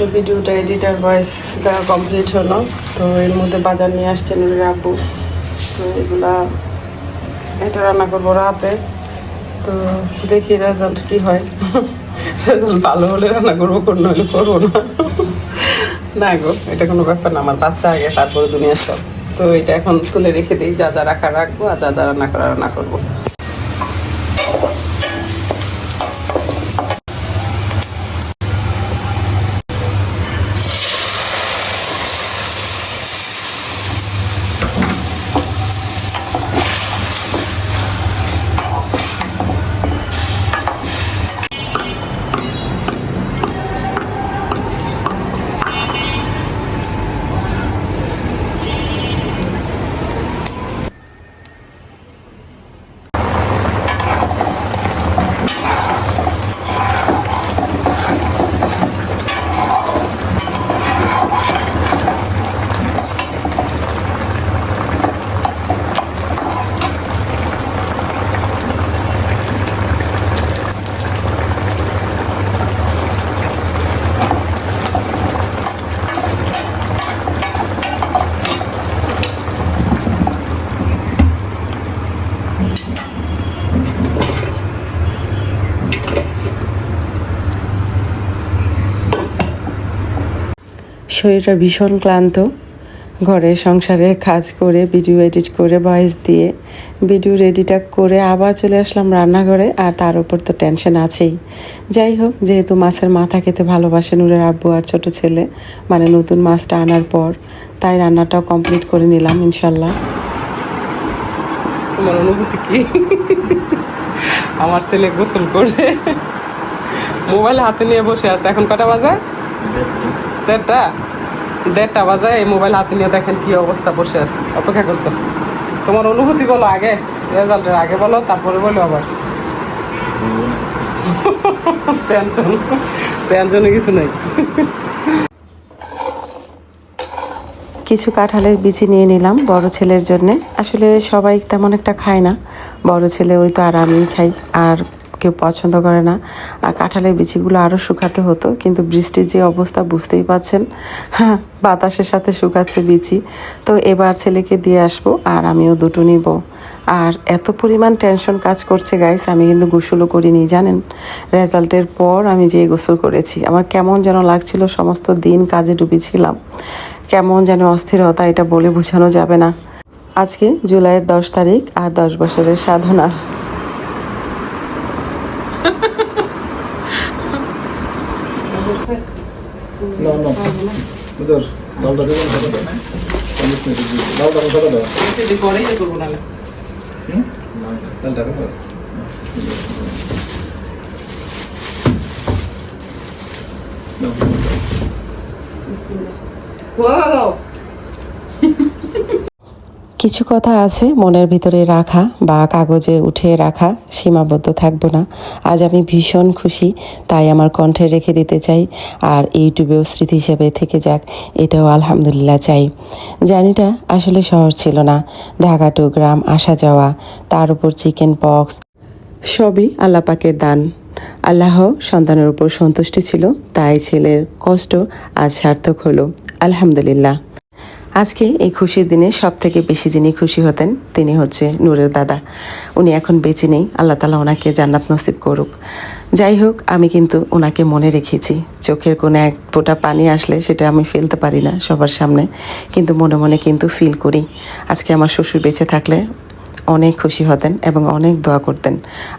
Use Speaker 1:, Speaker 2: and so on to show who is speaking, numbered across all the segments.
Speaker 1: এইমাত্র ভিডিওটা editor voice দেওয়া কমপ্লিট হলো। তো এর মধ্যে বাজার নিয়ে আসছেন ওর আপু। তো এগুলা এটা রান্না করব রাতে। তো দেখি রেজাল্ট কি হয়। রেজাল্ট ভালো হলে রান্না করব, কোনো হলে করব না। না গো, এটা কোনো ব্যাপার না, আমার বাচ্চা আগে, তারপরে দুনিয়া সব। তো এটা এখন তুলে রেখে দিই, যা যা রাখা রাখব আর যা যা রান্না করা রান্না করব। শরীরটা ভীষণ ক্লান্ত। ঘরে সংসারের কাজ করে ভিডিও এডিট করে ভয়েস দিয়ে ভিডিও রেডিটা করে আবার চলে আসলাম রান্নাঘরে আর তার উপর তো টেনশন আছেই। যাই হোক, যেহেতু মাছের মাথা খেতে ভালোবাসে নূরের আব্বু আর ছোট ছেলে মানে নতুন মাছটা আনার পর, তাই রান্নাটাও কমপ্লিট করে নিলাম ইনশাল্লাহ। তোমার অনুভূতি কি? আমার ছেলে গোসল করে মোবাইল হাতে নিয়ে বসে আছে। এখন কটা বাজে? দেড়টা। দেড়টা বাজে। এই মোবাইল হাতে নিয়ে দেখেন কি অবস্থা বসে আছে। অপেক্ষা করতেছে। তোমার অনুভূতি বলো আগে। রেজাল্টের আগে বলো তারপরে বলো আবার। টেনশন। টেনশনে কিছু নেই। কিছু কাঁঠালের বিচি নিয়ে নিলাম বড় ছেলের জন্যে। আসলে সবাই তেমন একটা খায় না। বড় ছেলে ওই তো আর আমি খাই, আর কেউ পছন্দ করে না। আর কাঁঠালের বিচিগুলো আরও শুকাতে হতো, কিন্তু বৃষ্টির যে অবস্থা বুঝতেই পাচ্ছেন হ্যাঁ বাতাসের সাথে শুকাচ্ছে বিচি। তো এবার ছেলেকে দিয়ে আসব আর আমিও দুটো নিব। আর এত পরিমাণ টেনশন কাজ করছে গাইস আমি কিন্তু গোসলও করিনি, জানেন? রেজাল্টের পর আমি যে গোসল করেছি। আমার কেমন যেন লাগছিল সমস্ত দিন কাজে ডুবেছিলাম। কেমন যেন অস্থিরতা এটা বলে বোঝানো যাবে না। আজকে জুলাইয়ের দশ তারিখ আর দশ বছরের সাধনা। কিছু কথা আছে মনের ভিতরে রাখা বা কাগজে উঠে রাখা, সীমাবদ্ধ থাকব না। আজ আমি ভীষণ খুশি, তাই আমার কণ্ঠে রেখে দিতে চাই। আর ইউটিউবেও স্মৃতি হিসেবে থেকে যাক, এটাও আলহামদুলিল্লাহ চাই। জার্নিটা আসলে শহর ছিল না। ঢাকা টু গ্রাম, আসা যাওয়া, তার উপর চিকেন পক্স, সবই আল্লাহ পাকের দান। আল্লাহ সন্তানের উপর সন্তুষ্টি ছিল, তাই ছেলের কষ্ট আজ সার্থক হলো। আলহামদুলিল্লাহ। আজকে এই খুশির দিনে সব থেকে বেশি যিনি খুশি হতেন, তিনি হচ্ছে নূরের দাদা। উনি এখন বেঁচে নেই, আল্লাহ তালা ওনাকে জান্নাত নসিব করুক। যাই হোক, আমি কিন্তু ওনাকে মনে রেখেছি। চোখের কোনো এক ফোঁটা পানি আসলে সেটা আমি ফেলতে পারি না সবার সামনে, কিন্তু মনে মনে কিন্তু ফিল করি। আজকে আমার শ্বশুর বেঁচে থাকলে অনেক খুশি হতেন এবং অনেক দোয়া করতেন।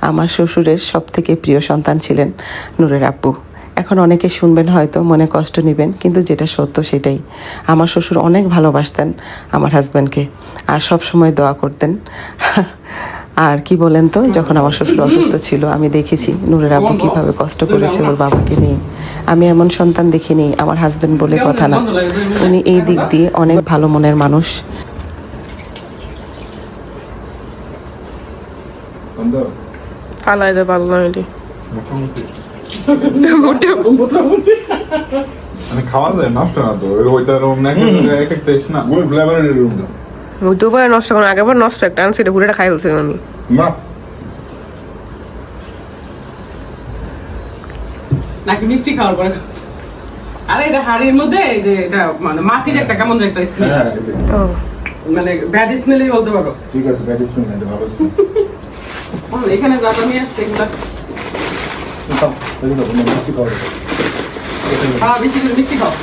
Speaker 1: আমার শ্বশুরের সব থেকে প্রিয় সন্তান ছিলেন নূরের আব্বু। এখন অনেকে শুনবেন হয়তো, মনে কষ্ট নেবেন, কিন্তু যেটা সত্য সেটাই। আমার শ্বশুর অনেক ভালোবাসতেন আমার হাজব্যান্ডকে আর সব সময় দোয়া করতেন। আর কি বলেন তো, যখন আমার শ্বশুর অসুস্থ ছিল, আমি দেখেছি নূরের আব্বু কীভাবে কষ্ট করেছে ওর বাবাকে নিয়ে। আমি এমন সন্তান দেখিনি, আমার হাজব্যান্ড বলে কথা না। উনি এই দিক দিয়ে অনেক ভালো মনের মানুষ।
Speaker 2: বন্ধ
Speaker 3: পালাই দে পারলাম এটি
Speaker 2: মোটামুটি।
Speaker 4: মানে খাওয়া যায় নষ্ট না তো? এর ওইটা রুম না এক একটা টেস্ট না।
Speaker 2: ওই ফ্লেভারের রুমটা
Speaker 3: দুবার নষ্ট করুন আগেবার নষ্ট একটা আনছি এটা পুরোটা খাই বলছিলাম আমি।
Speaker 2: না।
Speaker 5: নাকি মিষ্টি খাওয়ার পরে আরে এটা হাড়ির মধ্যে এই যে এটা মানে মাটির একটা কেমন একটা স্মেল
Speaker 2: হ্যাঁ
Speaker 3: ও।
Speaker 5: মানে ব্যাড স্মেলই বলতে পারো।
Speaker 2: ঠিক আছে ব্যাড স্মেল নাই ভালো স্মেল
Speaker 5: হুম, এখানে যাতা নিয়ে আসছে এগুলো।
Speaker 2: মিষ্টি খাও
Speaker 5: হ্যাঁ বেশি করে মিষ্টি খাও।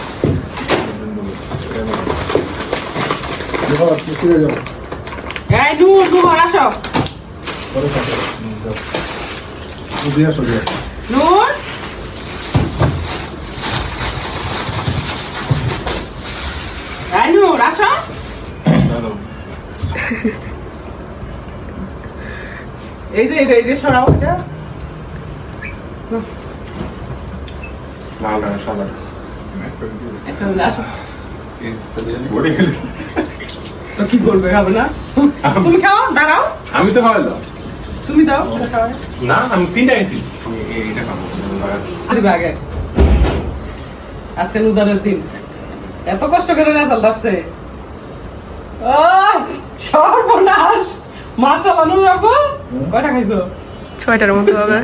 Speaker 2: হয়ে
Speaker 5: এই নূর নূর আসো। নূর এই নূর আসো। এই যে এটা এই যে সরাও এটা।
Speaker 4: লাল আর সাদা।
Speaker 5: একটা আসো। তো কি করবে খাবে না? তুমি খাও দাঁড়াও।
Speaker 6: আমি তো খাওয়াই দাও।
Speaker 5: তুমি দাও
Speaker 6: না আমি তিনটা গেছি এইটা খাব।
Speaker 5: আগে। আজকে উদারের দিন। এত কষ্ট করে রেজাল্ট আসছে। সর্বনাশ। নুর আপু কয়টা খাইছো?
Speaker 3: ছয়টার মতো হবে।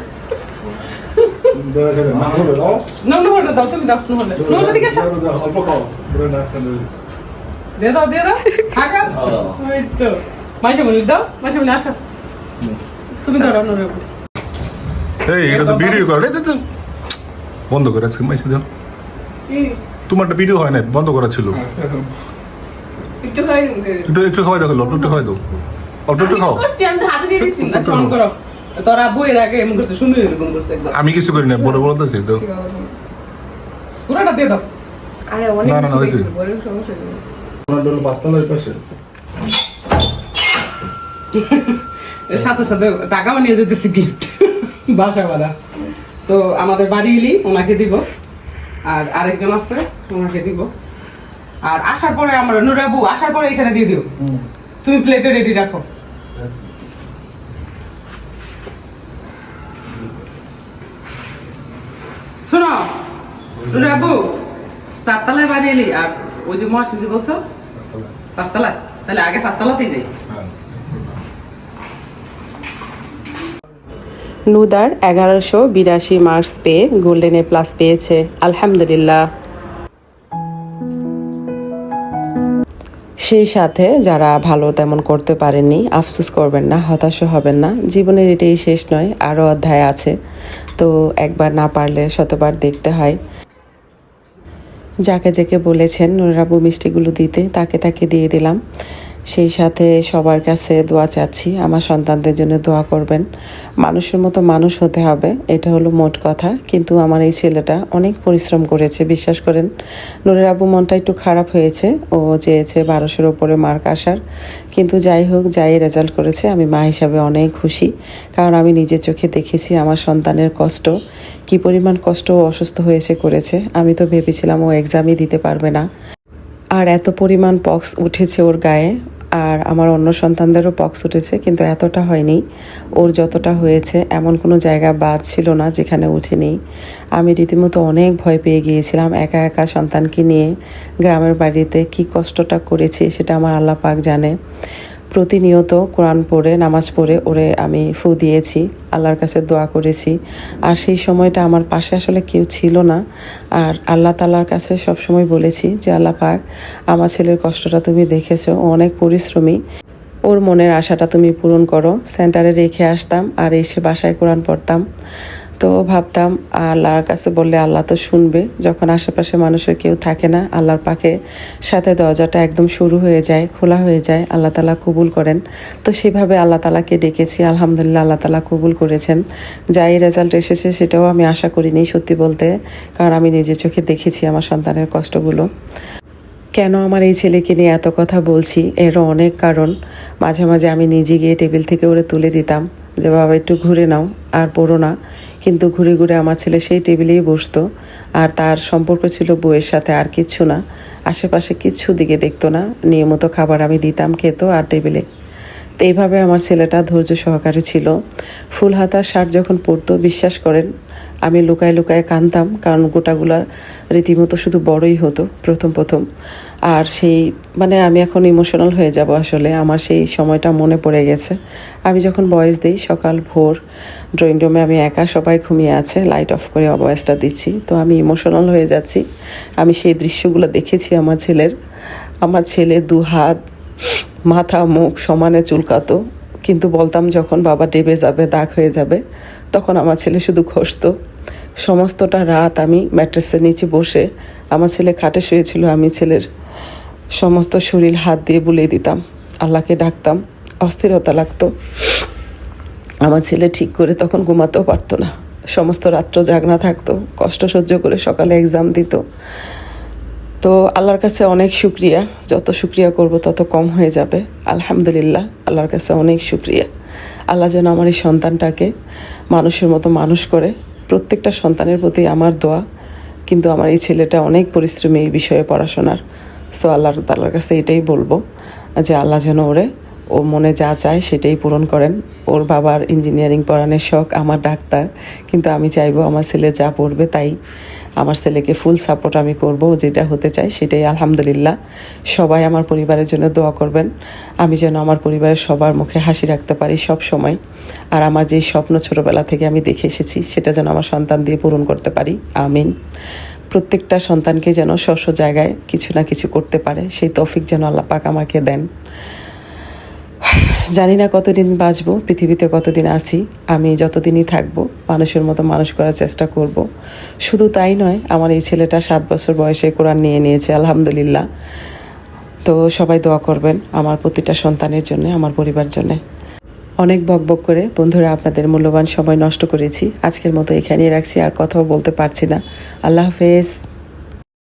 Speaker 2: না দাও
Speaker 5: তুমি দাও দিকে
Speaker 2: অল্প খাও পুরো নাস্তা নেই
Speaker 5: দাও দিয়ে দাও। থাকা ওই তো। মাইশা দাও মাইশা আসো। তুমি দাও
Speaker 4: এই এটা তো ভিডিও করে তো। বন্ধ করে আজকে মাইসে দাও তোমারটা ভিডিও হয় না বন্ধ করা ছিল।
Speaker 3: একটু খাই
Speaker 4: একটু একটু খাওয়াই দাও অল্প একটু খাওয়াই দাও। অল্প একটু খাও।
Speaker 5: তোর আব্বু আগে এমন করছে সুন্দর এরকম করছে
Speaker 4: আমি কিছু করি না বড় বলতেছি তো
Speaker 5: পুরোটা দিয়ে দাও।
Speaker 3: আরে অনেক
Speaker 4: না, না, না, হয়েছে।
Speaker 3: বড় সমস্যা নেই
Speaker 2: তোমার ডোল পাঁচতলার পাশে।
Speaker 5: সাথে সাথে টাকাও নিয়ে যেতেছি গিফট বাসা ভাড়া তো আমাদের বাড়ি এলি ওনাকে দিব। আর আরেকজন আছে ওনাকে দিব। আর আসার পরে আমরা নুরাবু আসার পরে এখানে দিয়ে দিও। তুমি প্লেটে রেডি রাখো শোনো চারতলায় বাড়ি এলি আর ওই যে মহাসিন যে বলছো? পাঁচতলা। তাহলে আগে পাঁচতলাতেই যাই।
Speaker 1: নুদার এগারোশো বিরাশি মার্কস পেয়ে গোল্ডেন এ প্লাস পেয়েছে। আলহামদুলিল্লাহ। সেই সাথে যারা ভালো তেমন করতে পারেননি আফসুস করবেন না হতাশ হবেন না। জীবনের এটাই শেষ নয় আরও অধ্যায় আছে। তো একবার না পারলে শতবার দেখতে হয়। যাকে যাকে বলেছেন নুরাবু মিষ্টিগুলো দিতে তাকে তাকে দিয়ে দিলাম। সেই সাথে সবার কাছে দোয়া চাচ্ছি। আমার সন্তানদের জন্য দোয়া করবেন। মানুষের মতো মানুষ হতে হবে, এটা হলো মোট কথা। কিন্তু আমার এই ছেলেটা অনেক পরিশ্রম করেছে, বিশ্বাস করেন। নুরের আবু মনটা একটু খারাপ হয়েছে, ও চেয়েছে বারোশোর ওপরে মার্ক আসার। কিন্তু যাই হোক, যাই রেজাল্ট করেছে, আমি মা হিসাবে অনেক খুশি। কারণ আমি নিজের চোখে দেখেছি আমার সন্তানের কষ্ট, কি পরিমাণ কষ্ট ও অসুস্থ হয়েছে, করেছে। আমি তো ভেবেছিলাম ও এক্সামই দিতে পারবে না। আর এত পরিমাণ পক্স উঠেছে ওর গায়ে আর আমার অন্য সন্তানদেরও পক্স উঠেছে, কিন্তু এতটা হয়নি। ওর যতটা হয়েছে, এমন কোনো জায়গা বাদ ছিল না যেখানে উঠেনি। আমি রীতিমতো অনেক ভয় পেয়ে গিয়েছিলাম একা একা সন্তানকে নিয়ে। গ্রামের বাড়িতে কি কষ্টটা করেছি সেটা আমার আল্লাহ পাক জানে। প্রতিনিয়ত কোরআন পড়ে, নামাজ পড়ে, ওরে আমি ফু দিয়েছি, আল্লাহর কাছে দোয়া করেছি। আর সেই সময়টা আমার পাশে আসলে কেউ ছিল না। আর আল্লাহ তালার কাছে সবসময় বলেছি যে, আল্লাহ পাক, আমার ছেলের কষ্টটা তুমি দেখেছ অনেক পরিশ্রমী। ওর মনের আশাটা তুমি পূরণ করো। সেন্টারে রেখে আসতাম আর এসে বাসায় কোরআন পড়তাম। তো ভাবতাম, আল্লাহর কাছে বললে আল্লাহ তো শুনবে। যখন আশেপাশে মানুষের কেউ থাকে না, আল্লাহর পাকে সাথে দরজাটা একদম শুরু হয়ে যায়, খোলা হয়ে যায়, আল্লাহ তালা কবুল করেন। তো সেভাবে আল্লাহ তালাকে ডেকেছি, আলহামদুলিল্লাহ আল্লাহ তালা কবুল করেছেন। যাই রেজাল্ট এসেছে সেটাও আমি আশা করিনি সত্যি বলতে, কারণ আমি নিজে চোখে দেখেছি আমার সন্তানের কষ্টগুলো। কেন আমার এই ছেলেকে নিয়ে এত কথা বলছি? এরও অনেক কারণ। মাঝে মাঝে আমি নিজে গিয়ে টেবিল থেকে ওরে তুলে দিতাম, যে বাবা একটু ঘুরে নাও, আর পড়ো না। কিন্তু ঘুরে ঘুরে আমার ছেলে সেই টেবিলেই বসতো। আর তার সম্পর্ক ছিল বউয়ের সাথে আর কিচ্ছু না। আশেপাশে কিচ্ছু দিকে দেখতো না। নিয়মিত খাবার আমি দিতাম, খেত আর টেবিলে। তো এইভাবে আমার ছেলেটা ধৈর্য সহকারে ছিল। ফুল হাতা শার্ট যখন পরতো, বিশ্বাস করেন, আমি লুকায় লুকায় কানতাম কারণ গোটাগুলা রীতিমতো শুধু বড়ই হতো, প্রথম প্রথম। আর সেই মানে আমি এখন ইমোশনাল হয়ে যাব আসলে। আমার সেই সময়টা মনে পড়ে গেছে। আমি যখন বয়স দিই, সকাল, ভোর ড্রয়িং রুমে আমি একা সবাই ঘুমিয়ে আছে লাইট অফ করে বয়সটা দিচ্ছি। তো আমি ইমোশনাল হয়ে যাচ্ছি। আমি সেই দৃশ্যগুলো দেখেছি আমার ছেলের। আমার ছেলে দু হাত, মাথা, মুখ সমানে চুলকাতো। কিন্তু বলতাম যখন বাবা ডেবে যাবে, দাগ হয়ে যাবে, তখন আমার ছেলে শুধু ঘষতো। সমস্তটা রাত আমি ম্যাট্রেসের নিচে বসে আমার ছেলে খাটে শুয়েছিল, আমি ছেলের সমস্ত শরীর হাত দিয়ে বুলিয়ে দিতাম। আল্লাহকে ডাকতাম। অস্থিরতা লাগতো। আমার ছেলে ঠিক করে তখন ঘুমাতেও পারতো না। সমস্ত রাত্র জাগনা থাকতো। কষ্ট সহ্য করে সকালে এক্সাম দিত। তো আল্লাহর কাছে অনেক শুক্রিয়া। যত শুক্রিয়া করব, তত কম হয়ে যাবে। আলহামদুলিল্লাহ, আল্লাহর কাছে অনেক শুক্রিয়া। আল্লাহ যেন আমার এই সন্তানটাকে মানুষের মতো মানুষ করে। প্রত্যেকটা সন্তানের প্রতি আমার দোয়া। কিন্তু আমার এই ছেলেটা অনেক পরিশ্রমী এই বিষয়ে পড়াশোনার। সো আল্লাহর তাল্লার কাছে এটাই বলব যে আল্লাহ যেন ওরে, ও মনে যা চায় সেটাই পূরণ করেন। ওর বাবার ইঞ্জিনিয়ারিং পড়ানোর শখ, আমার ডাক্তার, কিন্তু আমি চাইব আমার ছেলে যা পড়বে তাই। আমার ছেলেকে ফুল সাপোর্ট আমি করব যেটা হতে চাই সেটাই। আলহামদুলিল্লাহ, সবাই আমার পরিবারের জন্য দোয়া করবেন। আমি যেন আমার পরিবারের সবার মুখে হাসি রাখতে পারি সব সময়। আর আমার যে স্বপ্ন ছোটোবেলা থেকে আমি দেখে এসেছি, সেটা যেন আমার সন্তান দিয়ে পূরণ করতে পারি। আমিন। প্রত্যেকটা সন্তানকে যেন স্বস্ব জায়গায় কিছু না কিছু করতে পারে, সেই তৌফিক যেন আল্লাহ পাক আমাকে দেন। জানি না কতদিন বাঁচবো, পৃথিবীতে কতদিন আছি, আমি যতদিনই থাকব, মানুষের মতো মানুষ করার চেষ্টা করব। শুধু তাই নয়, আমার এই ছেলেটা সাত বছর বয়সে কোরআন নিয়ে নিয়েছে, আলহামদুলিল্লাহ। তো সবাই দোয়া করবেন আমার প্রতিটা সন্তানের জন্য, আমার পরিবার জন্যে। অনেক বকবক করে, বন্ধুরা, আপনাদের মূল্যবান সময় নষ্ট করেছি। আজকের মতো এখানেই রাখছি, আর কথাও বলতে পারছি না। আল্লাহ হাফেজ।